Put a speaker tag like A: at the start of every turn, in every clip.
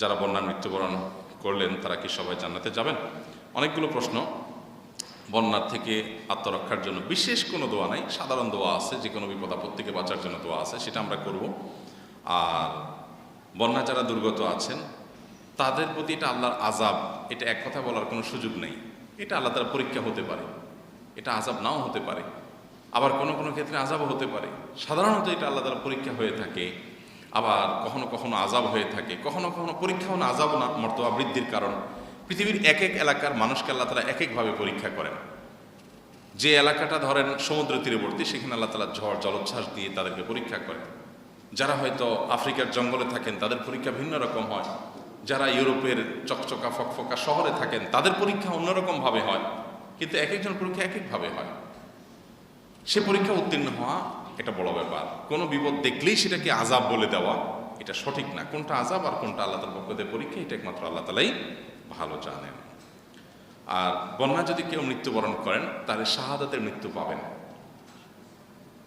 A: যারা বন্যার মৃত্যুবরণ করলেন, তারা কি সবাই জান্নাতে যাবেন? অনেকগুলো প্রশ্ন। বন্যার থেকে আত্মরক্ষার জন্য বিশেষ কোনো দোয়া নাই, সাধারণ দোয়া আছে যে কোনো বিপদ আপদ থেকে বাঁচার জন্য দোয়া আছে, সেটা আমরা করব। আর বন্যা যারা দুর্গত আছেন, তাদের প্রতি এটা আল্লাহর আজাব এটা এক কথা বলার কোনো সুযোগ নেই। এটা আল্লাহ তার পরীক্ষা হতে পারে, এটা আজাব নাও হতে পারে। আবার কোনো কোনো ক্ষেত্রে আজাবও হতে পারে। সাধারণত এটা আল্লাহ তার পরীক্ষা হয়ে থাকে আবার কখনো কখনো আজাব হয়ে থাকে, কখনো কখনো পরীক্ষাও না আজাব না, মর্তবা বৃদ্ধির কারণ। পৃথিবীর এক এক এলাকার মানুষকে আল্লাহ তালা এক একভাবে পরীক্ষা করেন। যে এলাকাটা ধরেন সমুদ্র তীরবর্তী, সেখানে আল্লাহ তালা ঝড়, জলোচ্ছ্বাস দিয়ে তাদেরকে পরীক্ষা করেন। যারা হয়তো আফ্রিকার জঙ্গলে থাকেন, তাদের পরীক্ষা ভিন্ন রকম হয়। যারা ইউরোপের চকচকা, ফকফকা শহরে থাকেন, তাদের পরীক্ষা অন্যরকমভাবে হয়। কিন্তু এক একজন পরীক্ষা এক একভাবে হয়। সে পরীক্ষা উত্তীর্ণ হওয়া এটা বড় ব্যাপার। কোনো বিপদ দেখলেই সেটাকে আজাব বলে দেওয়া, এটা সঠিক না। কোনটা আজাব আর কোনটা আল্লাহ তার পক্ষ থেকে পরীক্ষা, এটা একমাত্র আল্লাহ তালাই ভালো জানেন। আর বন্যা যদি কেউ মৃত্যুবরণ করেন, তাহলে শাহাদাতের মৃত্যু পাবেন।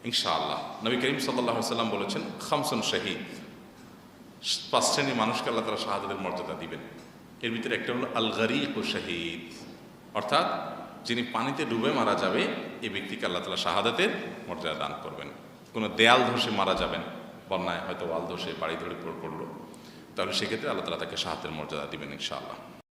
A: ইনশাআল্লাহ। নবী করিম সাল্লাহ সাল্লাম বলেছেন, খামসন শহীদ। পাঁচ শ্রেণির মানুষকে আল্লাহ তারা শাহাদাতের মর্যাদা দিবেন। এর ভিতরে একটা হলো আল গরিক ও শহীদ। অর্থাৎ যিনি পানিতে ডুবে মারা যাবে, এই ব্যক্তিকে আল্লাহ তালা শাহাদাতের মর্যাদা দান করবেন। কোনো দেয়াল ধসে মারা যাবেন, বন্যায় হয়তো ওয়াল ধসে, বাড়ি ধরে পড়ে পড়ল। তাহলে সেক্ষেত্রে আল্লাহ তালা তাকে শাহাদের মর্যাদা দিবেন ইনশাআল্লাহ।